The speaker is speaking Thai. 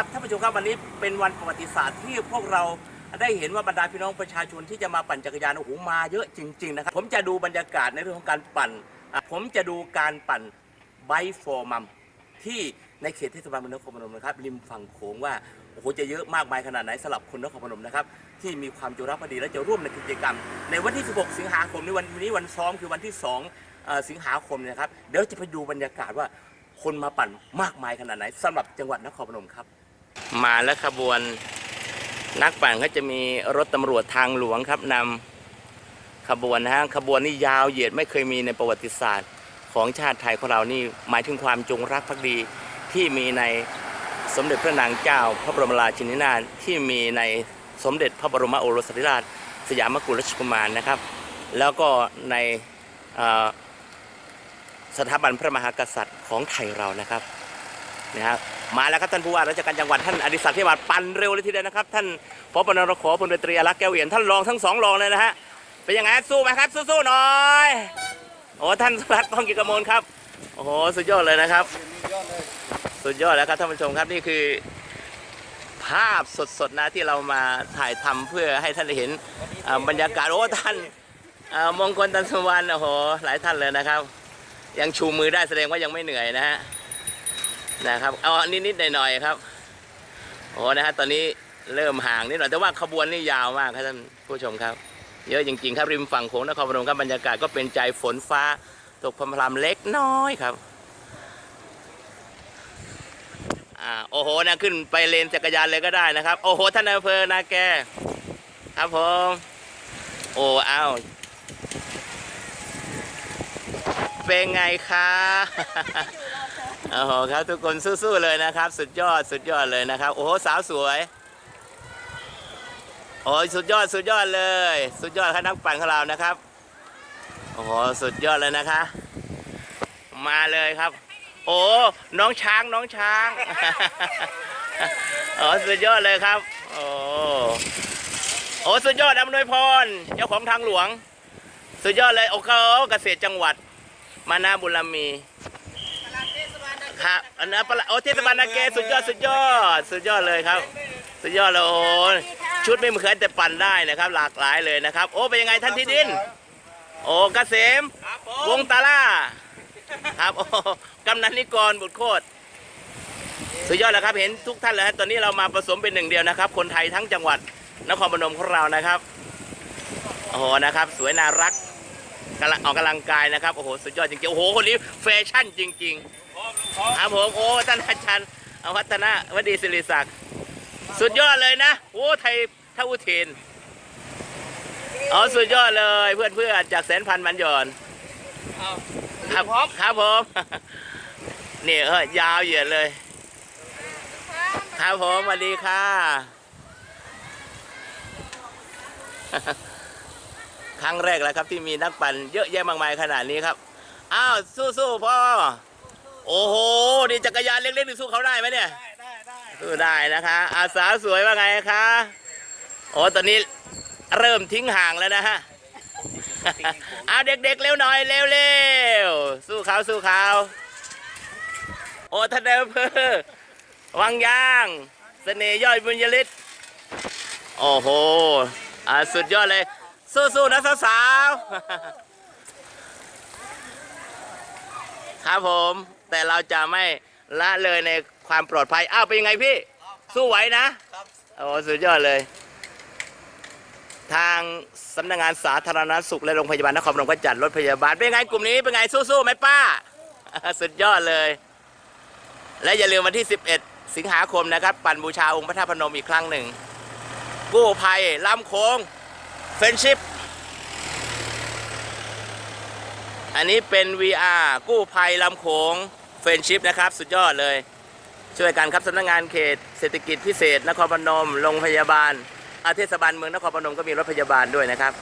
ครับท่านผู้ชมครับวันนี้เป็นวันประวัติศาสตร์ที่พวกเราได้เห็นว่าบรรดาพี่น้องประชาชนที่จะมาปั่นจักรยานโอ้โหมาเยอะจริง ๆ นะครับ ผมจะดูบรรยากาศในเรื่องของการปั่น ผมจะดูการปั่นไบฟอร์มัมที่ในเขตเทศบาลเมืองนครพนมนะครับริมฝั่งโขงว่าโอ้โหจะเยอะมากมายขนาดไหนสำหรับคนนครพนมนะครับที่มีความจงรักภักดีและจะร่วมในกิจกรรม ในวันที่ 16 สิงหาคมในวันนี้วันซ้อมคือวันที่2เอ่อสิงหาคมนยนะครับเดี๋ยวจะไปดูบรรยากาศว่าคนมาปั่นมากมายขนาดไหนสำหรับจังหวัดนครพนมครับ มาแล้วขบวน นักปั่นก็จะมีรถตำรวจทางหลวงครับนำขบวนนะฮะขบวนนี่ยาวเหยียดไม่เคยมีในประวัติศาสตร์ ของชาติไทยของเรานี่หมายถึงความจงรักภักดีที่มีในสมเด็จพระนางเจ้า พระบรมราชินีนาถที่มีในสมเด็จพระบรมโอรสาธิราช สยามกุฎราชกุมารนะครับ แล้วก็ในสถาบันพระมหากษัตริย์ของไทยเรานะครับ นะครับมาแล้วครับท่านผู้ว่าราชการจังหวัดท่านอดิศักดิ์เทพาปั่นเร็วเลยทีเดียวนะครับ ท่านพบนรขอพลเรตรีอารักษ์แก้วเหวียนท่านรองทั้งสองรองเลยนะฮะเป็นยังไงสู้ไหมครับสู้ๆหน่อยโอ้ท่านสุรัตน์ก้องกิจกมลครับโอ้โหสุดยอดเลยนะครับ สุดยอดแล้วครับท่านผู้ชมครับนี่คือ ภาพสดๆนะที่เรามาถ่ายทำเพื่อให้ท่านได้เห็นบรรยากาศโอ้ท่านมงคลตันสวรรณโอ้โหหลายท่านเลยนะครับ ยังชูมือได้แสดงว่ายังไม่เหนื่อยนะฮะ นะครับเอานิดๆหน่อยๆครับโอ้นะฮะตอนนี้เริ่มห่างนิดหน่อยแต่ว่าขบวนนี่ยาวมากครับท่านผู้ชมครับ เยอะจริงๆครับริมฝั่งโขงนครพนมครับบรรยากาศก็เป็นใจฝนฟ้าตกพรำๆเล็กน้อยครับอ่าโอ้โหนะขึ้นไปเลนจักรยานเลยก็ได้นะครับ โอ้โหท่านอำเภอนาแกครับผมโอ้อ้าว เป็นไงคะโอ้โหครับทุกคนสู้ๆเลยนะครับ สุดยอดสุดยอดเลยนะครับ โอ้โหสาวสวยโอ้ยสุดยอดสุดยอดเลย สุดยอดครับนักปั่นของเรานะครับโอ้โหสุดยอดเลยนะคะ มาเลยครับ โอ้น้องช้างน้องช้างโอ้สุดยอดเลยครับ โอ้โอ้สุดยอดอำนวยพรเจ้าของทางหลวง สุดยอดเลยโอ้เขาเกษตรจังหวัด มานาบุรมีครับอันนั้นปละโอ้เทศบาลนาเกสุดยอดสุดยอด สุดยอดเลยครับ สุดยอดเลยโอ้ชุดไม่เหมือนแต่ปั่นได้นะครับ หลากหลายเลยนะครับ โอ้เป็นยังไงท่านที่ดิน โอ้เกษมวงตาล่าครับโอ้กำนันนิกรบุตรโคตรสุดยอดแล้วครับเห็นทุกท่านเลยฮะตอนนี้เรามาผสมเป็นหนึ่งเดียวนะครับ คนไทยทั้งจังหวัดนครพนมของเรานะครับโอ้โหนะครับ สวยน่ารัก กำลังออกกำลังกายนะครับโอ้โหสุดยอดจริงๆโอ้โหคนนี้แฟชั่นจริงๆครับผมโอ้ท่านอาจารย์อวัฒนะวดีศิริศักดิ์สุดยอดเลยนะโอ้ไทยท่าอุเทนอ๋อสุดยอดเลยเพื่อนเพื่อนๆจากแสนพันมันหย่อนครับครับผมเนี่ยเออยาวเหยียดเลย ครับผมสวัสดีค่ะ ครั้งแรกแล้วครับที่มีนักปั่นเยอะแยะมากมายขนาดนี้ครับ อ้าวสู้ๆพ่อ โอ้โหนี่จักรยานเล็กๆนี่สู้เขาได้ไหมเนี่ยได้ได้ได้สู้ได้นะคะ อาสาสวยว่าไงคะโอ้ตอนนี้เริ่มทิ้งห่างแล้วนะฮะเอาเด็กๆเร็วหน่อยเร็วๆสู้เขาสู้เขาโอ้ท่านนายอำเภอวังยางเสน่ห์ยอดบุญยฤทธิ์โอ้โห อ่าสุดยอดเลย สู้ๆนะสาวๆครับผม แต่เราจะไม่ละเลยในความปลอดภัย อ้าวเป็นยังไงพี่ สู้ไหวนะโอ้สุดยอดเลย ทางสำนักงานสาธารณสุขและโรงพยาบาลนครพนมก็จัดรถพยาบาล เป็นไงกลุ่มนี้เป็นไงสู้ๆไหมป้า สุดยอดเลย และอย่าลืมวันที่ 11 สิงหาคมนะครับ ปั่นบูชาองค์พระธาตุพนมอีกครั้งหนึ่งกู้ภัยลำโค้ง เฟนชิพอันนี้เป็น VR กู้ภัยลำโขงเฟนชิพนะครับ สุดยอดเลย ช่วยกันครับสำนักงานเขตเศรษฐกิจพิเศษ นครพนมโรงพยาบาลอาเทศบาลเมืองนครพนมก็มีรถพยาบาลด้วยนะครับ